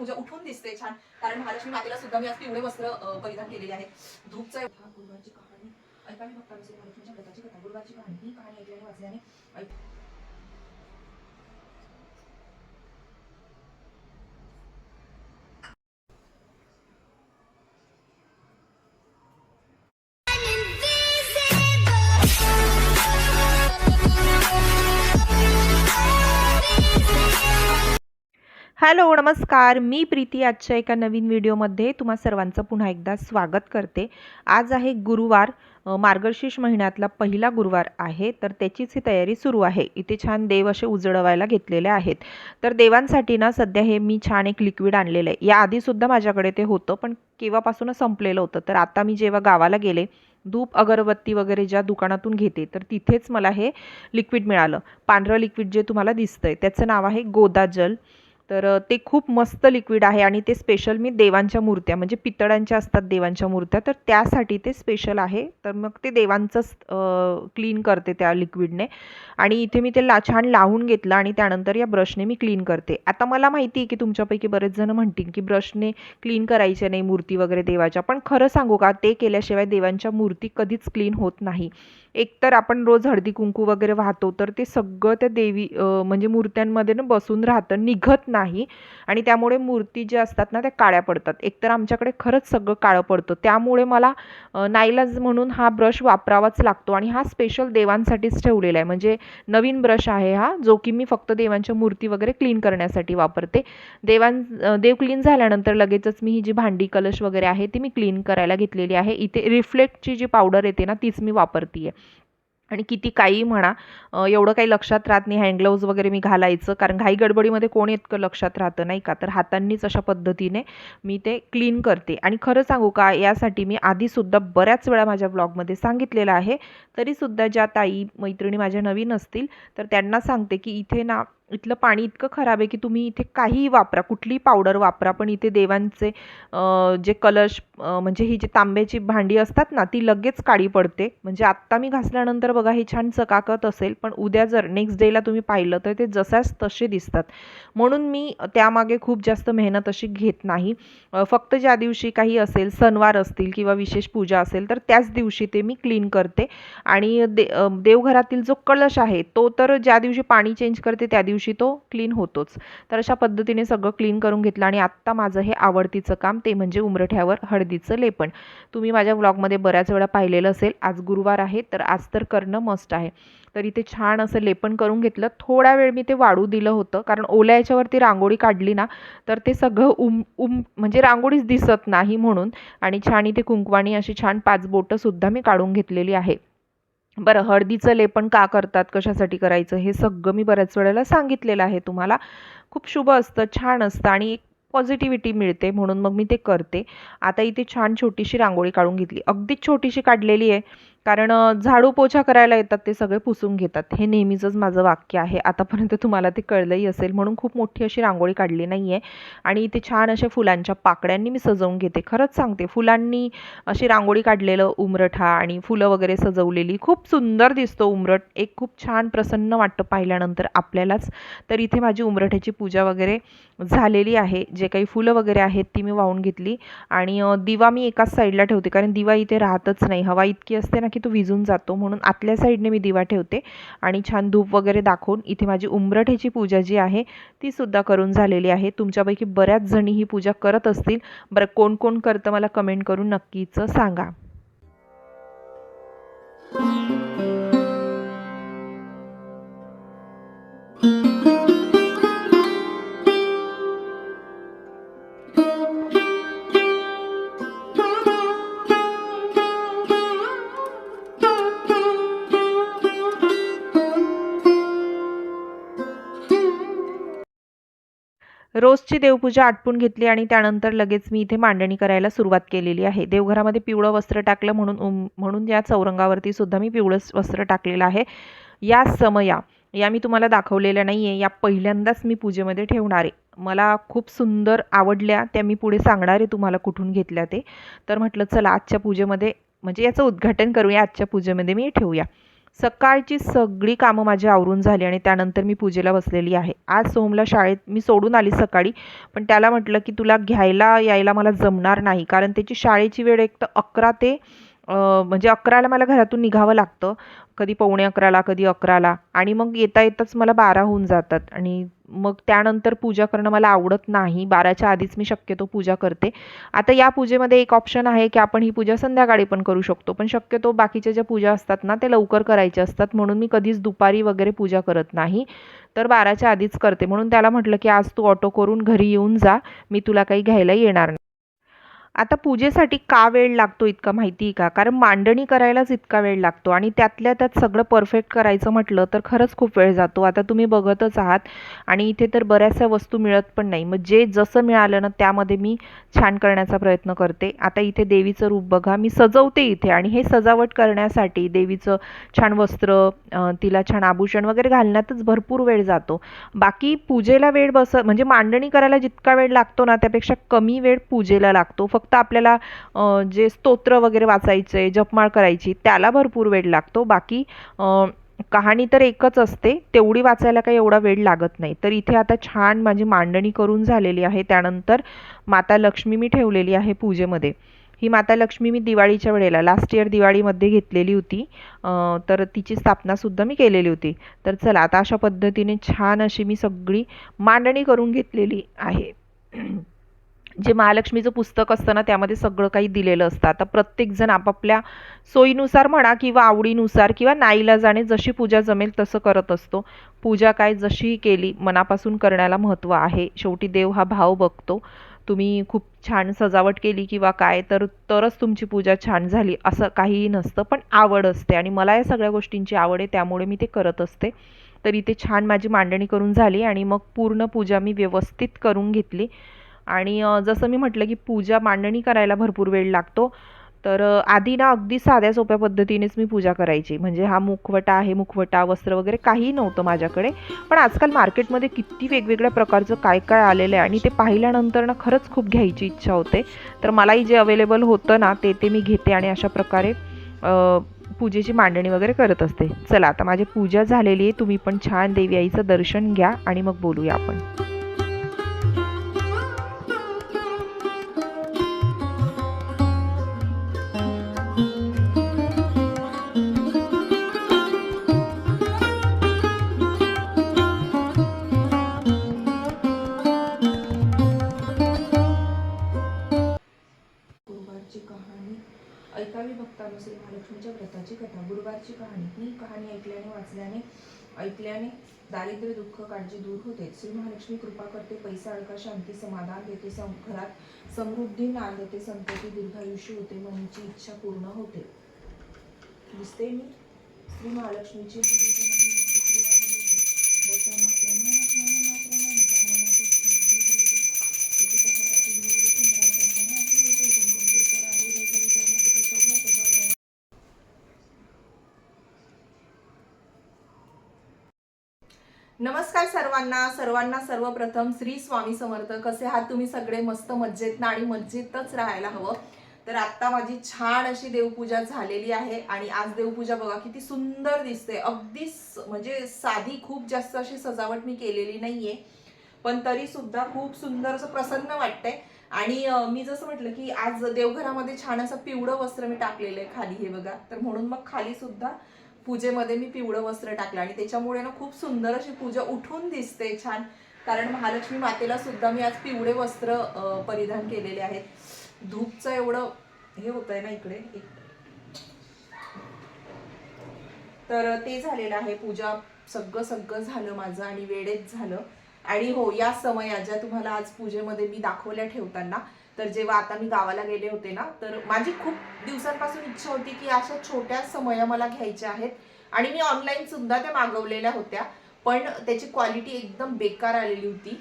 पूजा उठून दिसते छान. कारण महालक्ष्मी मातेला सुद्धा मी आज पिवळे वस्त्र परिधान केलेले आहेत धूपचा हा गुरुवारची कहाणी. ऐकावी भक्ताला श्री महालक्ष्मीच्या कथा गुरुवारची कहाणी ही कहाणी ऐकल्याने वाचल्याने हॅलो नमस्कार. मी प्रीती. आजच्या एका नवीन व्हिडिओमध्ये तुम्हा सर्वांचं पुन्हा एकदा स्वागत करते. आज आहे गुरुवार. मार्गशीर्ष महिन्यातला पहिला गुरुवार आहे. तर त्याचीच ही तयारी सुरू आहे. इथे छान देव असे उजळवायला घेतलेले आहेत. तर देवांसाठी ना सध्या हे मी छान एक लिक्विड आणलेलं आहे. याआधीसुद्धा माझ्याकडे ते होतं पण केव्हापासूनच संपलेलं होतं. तर आता मी जेव्हा गावाला गेले धूप अगरबत्ती वगैरे ज्या दुकानातून घेते तर तिथेच मला हे लिक्विड मिळालं. पांढरं लिक्विड जे तुम्हाला दिसतंय त्याचं नाव आहे गोदाजल. तर ते खूप मस्त लिक्विड आहे आणि ते स्पेशल मी देवांच्या मूर्त्या म्हणजे पितळांच्या असतात देवांच्या मूर्त्या तर त्यासाठी ते स्पेशल आहे. तर मग ते देवांचंच क्लीन करते त्या लिक्विडने आणि इथे मी ते ला छान लावून घेतलं आणि त्यानंतर या ब्रशने मी क्लीन करते. आता मला माहिती आहे की तुमच्यापैकी बरेच जण म्हणतील की ब्रशने क्लीन करायचे नाही मूर्ती वगैरे देवाच्या. पण खरं सांगू का ते केल्याशिवाय देवांच्या मूर्ती कधीच क्लीन होत नाही. एकतर आपण रोज हळदी कुंकू वगैरे वाहतो तर ते सगळं त्या देवी म्हणजे मूर्त्यांमध्ये ना बसून राहतं निघत नाही. नाही. आणि त्यामुळे मूर्ती ज्या असतात ना त्या काळ्या पडतात. एकतर आमच्याकडे खरंच सगळं काळं पडतं. त्यामुळे मला नाईलाज म्हणून हा ब्रश वापरावाच लागतो आणि हा स्पेशल देवांसाठीच ठेवलेला आहे. म्हणजे नवीन ब्रश आहे हा जो की मी फक्त देवांच्या मूर्ती वगैरे क्लीन करण्यासाठी वापरते. देवां देव क्लीन झाल्यानंतर लगेचच मी ही जी भांडी कलश वगैरे आहे ती मी क्लीन करायला घेतलेली आहे. इथे रिफ्लेक्टची जी पावडर येते ना तीच मी वापरते आहे आणि किती काही म्हणा एवढं काही लक्षात राहत नाही. हँडग्लोव्ज वगैरे मी घालायचं. कारण घाई गडबडीमध्ये कोण इतकं लक्षात राहतं नाही का? तर हातांनीच अशा पद्धतीने मी ते क्लीन करते. आणि खरं सांगू का यासाठी मी आधीसुद्धा बऱ्याच वेळा माझ्या ब्लॉगमध्ये सांगितलेलं आहे. तरीसुद्धा ज्या ताई मैत्रिणी माझ्या नवीन असतील तर त्यांना सांगते की इथे ना इथलं पाणी इतकं खराब आहे की तुम्ही इथे काहीही वापरा कुठलीही पावडर वापरा पण इथे देवांचे जे कलश म्हणजे ही जी तांब्याची भांडी असतात ना ती लगेच काळी पडते. म्हणजे आत्ता मी घासल्यानंतर बघा हे छान चकाकत असेल पण उद्या जर नेक्स्ट डेला तुम्ही पाहिलं तर ते जसाच तसे दिसतात. म्हणून मी त्यामागे खूप जास्त मेहनत अशी घेत नाही. फक्त ज्या दिवशी काही असेल सणवार असतील किंवा विशेष पूजा असेल तर त्याच दिवशी ते मी क्लीन करते. आणि दे देवघरातील जो कलश आहे तो तर ज्या दिवशी पाणी चेंज करते त्या दिवशी तो क्लीन होतोच. तर अशा पद्धतीने सगळं क्लीन करून घेतलं आणि आत्ता माझं हे आवडतीचं काम ते म्हणजे उमरठ्यावर हळदीचं लेपन तुम्ही माझ्या व्लॉगमध्ये बऱ्याच वेळा पाहिलेलं असेल आज गुरुवार आहे तर आज तर करणं मस्ट आहे. तर इथे छान असं लेपन करून घेतलं. थोडा वेळ मी ते वाढू दिलं होतं कारण ओल्या याच्यावरती रांगोळी काढली ना तर ते सगळं उम उम म्हणजे रांगोळीच दिसत नाही म्हणून आणि छान इथे कुंकवाणी अशी छान पाच बोटंसुद्धा मी काढून घेतलेली आहे. बरं हळदीचं लेपन का करतात? कशासाठी करायचं? हे सगळं मी बऱ्याच वेळेला सांगितलेलं आहे तुम्हाला. खूप शुभ असतं छान असतं आणि एक पॉझिटिव्हिटी मिळते म्हणून मग मी ते करते. आता इथे छान छोटीशी रांगोळी काढून घेतली. अगदीच छोटीशी काढलेली आहे. कारण झाडू पोछा करायला येतात ते सगळे पुसून घेतात. हे नेहमीचंच माझं वाक्य आहे. आतापर्यंत तुम्हाला ते कळलंही असेल. म्हणून खूप मोठी अशी रांगोळी काढली नाही आहे आणि इथे छान अशा फुलांच्या पाकड्यांनी मी सजवून घेते. खरंच सांगते फुलांनी अशी रांगोळी काढलेलं उमरठा आणि फुलं वगैरे सजवलेली खूप सुंदर दिसतो उमरट एक खूप छान प्रसन्न वाटतं पाहिल्यानंतर आपल्यालाच. तर इथे माझी उमरठ्याची पूजा वगैरे झालेली आहे. जे काही फुलं वगैरे आहेत ती मी वाहून घेतली. आणि दिवा मी एकाच साईडला ठेवते. कारण दिवा इथे राहतच नाही. हवा इतकी असते ना की तो विझून जातो म्हणून आतल्या साईडने मी दिवा ठेवते आणि छान धूप वगैरे दाखवून इथे माझी उंबरठ्याची पूजा जी आहे ती सुद्धा करून झालेली आहे. तुमच्यापैकी बऱ्याच जणी ही पूजा करत असतील. बरं कोण कोण करतं मला कमेंट करून नक्कीच सांगा. रोजची देवपूजा आटपून घेतली आणि त्यानंतर लगेच मी इथे मांडणी करायला सुरुवात केलेली आहे. देवघरामध्ये पिवळं वस्त्र टाकलं म्हणून म्हणून या चौरंगावरती सुद्धा मी पिवळं वस्त्र टाकलेलं आहे. या समया या मी तुम्हाला दाखवलेल्या नाही आहे या पहिल्यांदाच मी पूजेमध्ये ठेवणार आहे. मला खूप सुंदर आवडल्या त्या मी पुढे सांगणार आहे तुम्हाला कुठून घेतल्या ते. तर म्हटलं चला आजच्या पूजेमध्ये म्हणजे याचं उद्घाटन करूया आजच्या पूजेमध्ये मी ठेवूया. सकाळची सगळी कामं माझी आवरून झाली आणि त्यानंतर मी पूजेला बसलेली आहे. आज सोहमला शाळेत मी सोडून आली सकाळी पण त्याला म्हटलं की तुला घ्यायला यायला मला जमणार नाही कारण त्याची शाळेची वेळ एक तर अकरा ते म्हणजे अकराला मला घरातून निघावं लागतं. कधी पावणे अकराला कधी अकराला. आणि मग येता येताच मला बारा होऊन जातात. आणि मग त्यानंतर पूजा करणं मला आवडत नाही. बाराच्या आधीच मी शक्यतो पूजा करते. आता या पूजेमध्ये एक ऑप्शन आहे की आपण ही पूजा संध्याकाळी पण करू शकतो. पण शक्यतो बाकीच्या ज्या पूजा असतात ना ते लवकर करायच्या असतात. म्हणून मी कधीच दुपारी वगैरे पूजा करत नाही. तर बाराच्या आधीच करते. म्हणून त्याला म्हटलं की आज तू ऑटो करून घरी येऊन जा. मी तुला काही घ्यायला येणार नाही. आता पूजेसाठी का वेळ लागतो इतका माहिती आहे का? कारण मांडणी करायलाच इतका वेळ लागतो आणि त्यातल्या त्यात सगळं परफेक्ट करायचं म्हटलं तर खरंच खूप वेळ जातो. आता तुम्ही बघतच आहात आणि इथे तर बऱ्याचशा वस्तू मिळत पण नाही. मग जे जसं मिळालं ना त्यामध्ये मी छान करण्याचा प्रयत्न करते. आता इथे देवीचं रूप बघा. मी सजवते इथे आणि हे सजावट करण्यासाठी देवीचं छान वस्त्र तिला छान आभूषण वगैरे घालण्यातच भरपूर वेळ जातो. बाकी पूजेला वेळ बस म्हणजे मांडणी करायला जितका वेळ लागतो ना त्यापेक्षा कमी वेळ पूजेला लागतो. फक्त फक्त आपल्याला जे स्तोत्र वगैरे वाचायचे जपमाळ करायची त्याला भरपूर वेळ लागतो. बाकी कहाणी तर एकच असते. तेवढी वाचायला काही एवढा वेळ लागत नाही. तर इथे आता छान माझी मांडणी करून झालेली आहे. त्यानंतर माता लक्ष्मी मी ठेवलेली आहे पूजेमध्ये. ही माता लक्ष्मी मी दिवाळीच्या वेळेला लास्ट इयर दिवाळीमध्ये घेतलेली होती. तर तिची स्थापनासुद्धा मी केलेली होती. तर चला आता अशा पद्धतीने छान अशी मी सगळी मांडणी करून घेतलेली आहे. जे महालक्ष्मीचं पुस्तक असतं ना त्यामध्ये सगळं काही दिलेलं असतं. आता प्रत्येकजण आपापल्या सोयीनुसार म्हणा किंवा आवडीनुसार किंवा नाईला जाणे जशी पूजा जमेल तसं करत असतो. पूजा काय जशी केली मनापासून करण्याला महत्त्व आहे. शेवटी देव हा भाव बघतो. तुम्ही खूप छान सजावट केली किंवा काय तर तरच तुमची पूजा छान झाली असं काहीही नसतं. पण आवड असते आणि मला या सगळ्या गोष्टींची आवड आहे त्यामुळे मी ते करत असते. तर इथे छान माझी मांडणी करून झाली आणि मग पूर्ण पूजा मी व्यवस्थित करून घेतली. आणि जसं मी म्हटलं की पूजा मांडणी करायला भरपूर वेळ लागतो तर आधी ना अगदी साध्या सोप्या पद्धतीनेच मी पूजा करायची. म्हणजे हा मुखवटा आहे मुखवटा वस्त्र वगैरे काही नव्हतं माझ्याकडे. पण आजकाल मार्केटमध्ये किती वेगवेगळ्या प्रकारचं काय काय आलेलं आहे आणि ते पाहिल्यानंतर ना खरंच खूप घ्यायची इच्छा होते. तर मलाही जे अवेलेबल होतं ना ते ते मी घेते आणि अशा प्रकारे पूजेची मांडणी वगैरे करत असते. चला आता माझी पूजा झालेली आहे. तुम्ही पण छान देवी आईचं दर्शन घ्या आणि मग बोलूया आपण. कथा कहाणी. ही कहाणी ऐकल्याने वाचल्याने ऐकल्याने दारिद्र्य दुःख काळजी दूर होते. श्री महालक्ष्मी कृपा करते पैसा अडका शांती समाधान देते सम घरात समृद्धी नांद देते संतती दीर्घायुष्य होते मनीची इच्छा पूर्ण होते. दिसते मी श्री महालक्ष्मीची नमस्कार सर्वांना सर्वांना सर्वप्रथम श्री स्वामी समर्थ. कसे आहात तुम्ही सगळे? मस्त मज्जेत ना आणि मज्जेतच राहायला हवं. तर आता माझी छान अशी देवपूजा झालेली आहे आणि आज देवपूजा बघा किती सुंदर दिसते. अगदी म्हणजे साधी खूप जास्त अशी सजावट मी केलेली नाहीये पण तरी सुद्धा खूप सुंदर असं प्रसन्न वाटतंय. आणि मी जसं म्हटलं की आज देवघरामध्ये छान असं पिवळं वस्त्र मी टाकलेलं आहे खाली हे बघा. तर म्हणून मग खाली सुद्धा पूजेमध्ये मी पिवळं वस्त्र टाकलं आणि त्याच्यामुळे ना खूप सुंदर अशी पूजा उठून दिसते छान. कारण महालक्ष्मी मातेला सुद्धा मी आज पिवळे वस्त्र परिधान केलेले आहेत. धूपचं एवढं हे होत आहे ना इकडे. तर ते झालेलं आहे पूजा. सगळं सगळं झालं माझं आणि वेळेत झालं. आणि हो या समया ज्या तुम्हाला आज पूजेमध्ये मी दाखवल्या ठेवताना तर जेव्हा आता मी गावाला गेले होते ना तर माझी खूप दिवसांपासून इच्छा होती की अशा छोट्या समया मला घ्यायच्या आहेत. आणि मी ऑनलाईन सुद्धा त्या मागवलेल्या होत्या पण त्याची क्वालिटी एकदम बेकार आलेली होती.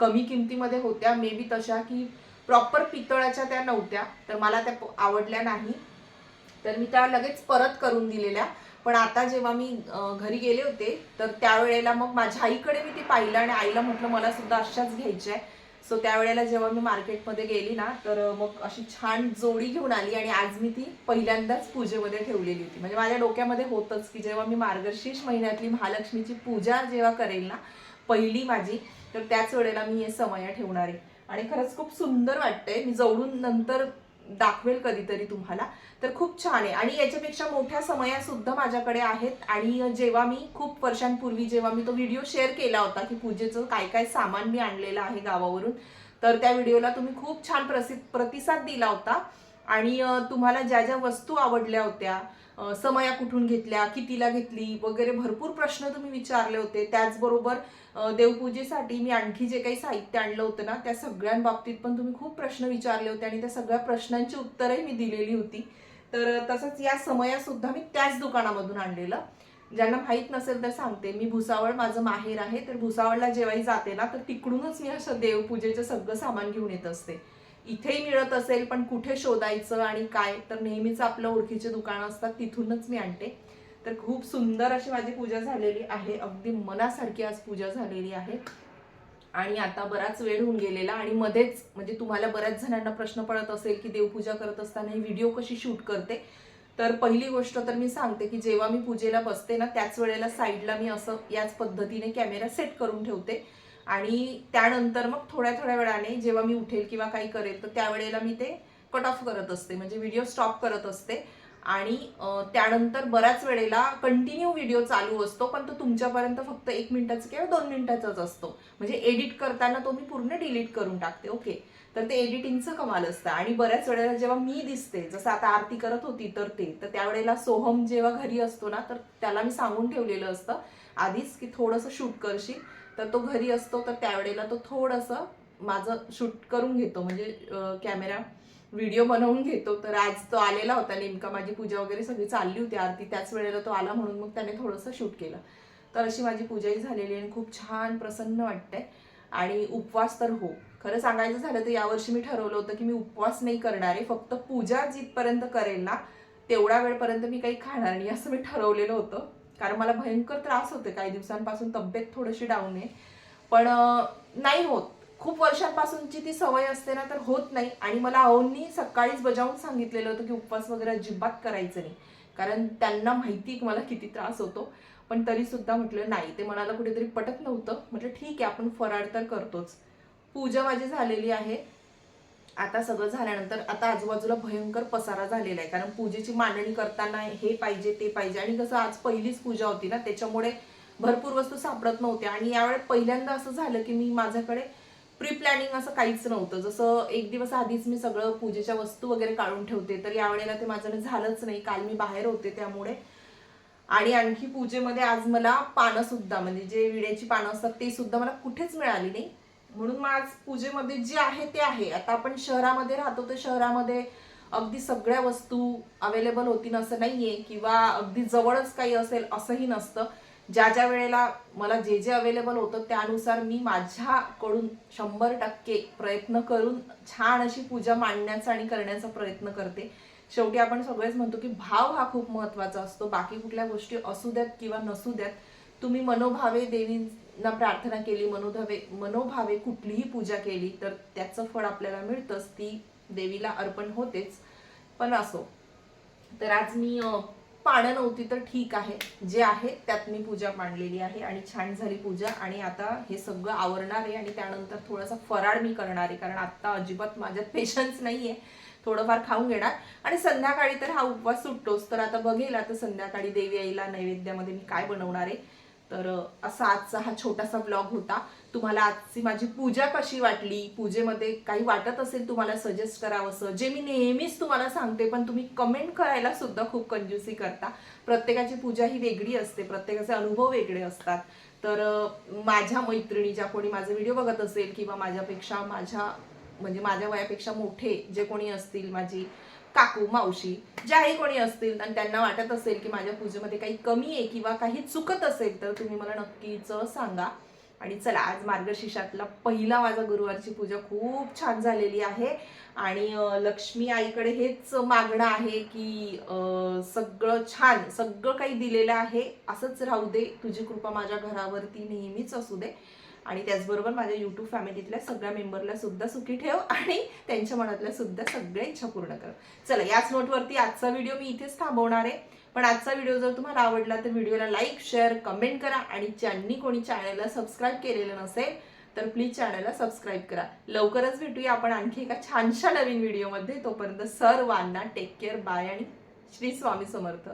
कमी किमतीमध्ये होत्या मे बी तशा की प्रॉपर पितळाच्या त्या नव्हत्या तर मला त्या आवडल्या नाही. तर मी त्या लगेच परत करून दिलेल्या. पण आता जेव्हा मी घरी गेले होते तर त्यावेळेला मग माझ्या आईकडे मी ते पाहिलं आणि आईला म्हटलं मला सुद्धा अशाच घ्यायच्या आहे सो त्यावेळेला जेव्हा मी मार्केटमध्ये गेली ना तर मग अशी छान जोडी घेऊन आली आणि आज मी ती पहिल्यांदाच पूजेमध्ये ठेवलेली होती. म्हणजे माझ्या डोक्यामध्ये होतंच की जेव्हा मी मार्गशीर्ष महिन्यातली महालक्ष्मीची पूजा जेव्हा करेल ना पहिली माझी तर त्याच वेळेला मी हे समया ठेवणार आहे. आणि खरंच खूप सुंदर वाटतंय. मी जवळून नंतर दाखवेल कधीतरी तुम्हाला. तर खूप छान आहे. आणि याच्यापेक्षा मोठ्या समया सुद्धा माझ्याकडे आहेत. आणि जेव्हा मी खूप वर्षांपूर्वी जेव्हा मी तो व्हिडिओ शेअर केला होता की पूजेचं काय काय सामान मी आणलेलं आहे गावावरून तर त्या व्हिडिओला तुम्ही खूप छान प्रसिद्ध प्रतिसाद दिला होता. आणि तुम्हाला ज्या ज्या वस्तू आवडल्या होत्या समया कुठून घेतल्या कितीला घेतली वगैरे भरपूर प्रश्न तुम्ही विचारले होते. त्याचबरोबर देवपूजेसाठी मी आणखी जे काही साहित्य आणलं होतं ना त्या सगळ्यांबाबतीत पण तुम्ही खूप प्रश्न विचारले होते आणि त्या सगळ्या प्रश्नांची उत्तरही मी दिलेली होती. तर तसंच या समया सुद्धा मी त्याच दुकानामधून आणलेलं. ज्यांना माहीत नसेल तर सांगते. मी भुसावळ माझं माहेर आहे तर भुसावळला जेव्हाही जाते ना तर तिकडूनच मी असं देवपूजेचं सगळं सामान घेऊन येत असते. इथेही मिळत असेल पण कुठे शोधायचं आणि काय? तर नेहमीच आपलं ओळखीचे दुकानं असतात तिथूनच मी आणते. तर खूप सुंदर अशी माझी पूजा झालेली आहे. अगदी मनासारखी आज पूजा झालेली आहे. आणि आता बराच वेळ होऊन गेलेला आणि मध्येच म्हणजे तुम्हाला बऱ्याच जणांना प्रश्न पडत असेल की देवपूजा करत असताना ही व्हिडिओ कशी शूट करते? तर पहिली गोष्ट तर मी सांगते की जेव्हा मी पूजेला बसते ना त्याच वेळेला साईडला मी असं याच पद्धतीने कॅमेरा सेट करून ठेवते. आणि त्यानंतर मग थोड्या थोड्या वेळाने जेव्हा मी उठेल किंवा काही करेल तर त्यावेळेला मी ते कट ऑफ करत असते. म्हणजे व्हिडिओ स्टॉप करत असते. आणि त्यानंतर बऱ्याच वेळेला कंटिन्यू व्हिडिओ चालू असतो पण तो तुमच्यापर्यंत फक्त एक मिनिटाचा किंवा दोन मिनिटाचाच असतो. म्हणजे एडिट करताना तो मी पूर्ण डिलीट करून टाकते. ओके. तर ते एडिटिंगचं कमाल असतं. आणि बऱ्याच वेळेला जेव्हा मी दिसते जसं आता आरती करत होती तर ते तर त्यावेळेला सोहम जेव्हा घरी असतो ना तर त्याला मी सांगून ठेवलेलं असतं आधीच की थोडंसं शूट करशील. तर तो घरी असतो तर त्यावेळेला तो थोडंसं माझं शूट करून घेतो. म्हणजे कॅमेरा व्हिडिओ बनवून घेतो. तर आज तो आलेला होता नेमका. माझी पूजा वगैरे सगळी चालली होती आरती. त्याच वेळेला तो आला म्हणून मग त्याने थोडंसं शूट केलं. तर अशी माझी पूजाही झालेली आहे आणि खूप छान प्रसन्न वाटतंय. आणि उपवास तर हो. खरं सांगायचं झालं तर यावर्षी मी ठरवलं होतं की मी उपवास नाही करणार आहे. फक्त पूजा जिथपर्यंत करेल ना तेवढ्या वेळपर्यंत मी काही खाणार नाही. असं मी ठरवलेलं होतं. कारण मला भयंकर त्रास होते काही दिवसांपासून तब्येत थोडीशी डाऊन आहे. पण नाही होत. खूप वर्षांपासूनची ती सवय असते ना तर होत नाही. आणि मला अहोंनी सकाळीच बजावून सांगितलेलं होतं की उपवास वगैरे अजिबात करायचं नाही. कारण त्यांना माहिती आहे की मला किती त्रास होतो. पण तरी सुद्धा म्हटलं नाही. ते मनाला कुठेतरी पटत नव्हतं. म्हटलं ठीक आहे आपण फराळ तर करतोच. पूजा माझी झालेली आहे. आता सगळं झाल्यानंतर आता आजूबाजूला भयंकर पसारा झालेला आहे. कारण पूजेची मांडणी करताना हे पाहिजे ते पाहिजे. आणि कसं आज पहिलीच पूजा होती ना त्याच्यामुळे भरपूर वस्तू सापडत नव्हत्या. आणि यावेळेस पहिल्यांदा असं झालं की मी माझ्याकडे प्री प्लॅनिंग असं काहीच नव्हतं. जसं एक दिवस आधीच मी सगळं पूजेच्या वस्तू वगैरे काढून ठेवते. तर यावेळेला ते माझं झालंच नाही. काल मी बाहेर होते त्यामुळे. आणि आणखी पूजेमध्ये आज मला पानं सुद्धा म्हणजे जे विड्याची पानं असतात ते सुद्धा मला कुठेच मिळाली नाही. म्हणून मग आज पूजेमध्ये जे आहे ते आहे. आता आपण शहरामध्ये राहतो तर शहरामध्ये अगदी सगळ्या वस्तू अवेलेबल होती असं नाहीये किंवा अगदी जवळच काही असेल असंही नसतं. ज्या ज्या वेळेला मला जे जे अवेलेबल होतं त्यानुसार मी माझ्याकडून शंभर टक्के प्रयत्न करून छान अशी पूजा मांडण्याचा आणि करण्याचा प्रयत्न करते. शेवटी आपण सगळेच म्हणतो की भाव हा खूप महत्त्वाचा असतो. बाकी कुठल्या गोष्टी असू द्यात किंवा नसू द्यात तुम्ही मनोभावे ना प्रार्थना केली मनोभावे मनोभावे कुठलीही पूजा केली तर त्याचं फळ आपल्याला मिळतंच. ती देवीला अर्पण होतेच. पण असो. तर आज मी पानं नव्हती तर ठीक आहे. जे आहे त्यात मी पूजा मांडलेली आहे आणि छान झाली पूजा. आणि आता हे सगळं आवरणार आहे आणि त्यानंतर थोडासा फराळ मी करणार आहे. कारण आत्ता अजिबात माझ्यात पेशन्स नाही आहे थोडंफार खाऊन घेणार. आणि संध्याकाळी तर हा उपवास सुटतोच. तर आता बघेल आता संध्याकाळी देवी आईला नैवेद्यामध्ये मी काय बनवणार आहे. तर असा आजचा हा छोटासा ब्लॉग होता. तुम्हाला आजची माझी पूजा कशी वाटली? पूजेमध्ये काही वाटत असेल तुम्हाला सजेस्ट करावंसं. जे मी नेहमीच तुम्हाला सांगते पण तुम्ही कमेंट करायला सुद्धा खूप कंज्युसी करता. प्रत्येकाची पूजा ही वेगळी असते. प्रत्येकाचे अनुभव वेगळे असतात. तर माझ्या मैत्रिणी ज्या कोणी माझे व्हिडिओ बघत असेल किंवा माझ्यापेक्षा माझ्या म्हणजे माझ्या वयापेक्षा मोठे जे कोणी असतील माझी काकू मावशी ज्याही कोणी असतील आणि त्यांना वाटत असेल की माझ्या पूजेमध्ये काही कमी आहे किंवा काही चुकत असेल तर तुम्ही मला नक्कीच सांगा. आणि चला आज मार्गशीर्षातला पहिला माझा गुरुवारची पूजा खूप छान झालेली आहे. आणि लक्ष्मी आईकडे हेच मागणं आहे की सगळं छान सगळं काही दिलेलं आहे. असंच राहू दे. तुझी कृपा माझ्या घरावरती नेहमीच असू दे. आणि त्याचबरोबर माझ्या युट्यूब फॅमिलीतल्या सगळ्या मेंबरला सुद्धा सुखी ठेव आणि त्यांच्या मनातल्या सुद्धा सगळ्या इच्छा पूर्ण कर. चला याच नोटवरती आजचा व्हिडिओ मी इथेच थांबवणार आहे. पण आजचा व्हिडिओ जर तुम्हाला आवडला तर व्हिडिओला लाईक शेअर कमेंट करा आणि ज्यांनी कोणी चॅनलला सबस्क्राईब केलेलं नसेल तर प्लीज चॅनलला सबस्क्राईब करा. लवकरच भेटूया आपण आणखी एका छानशा नवीन व्हिडिओमध्ये तोपर्यंत सर्वांना टेक केअर बाय आणि श्री स्वामी समर्थ.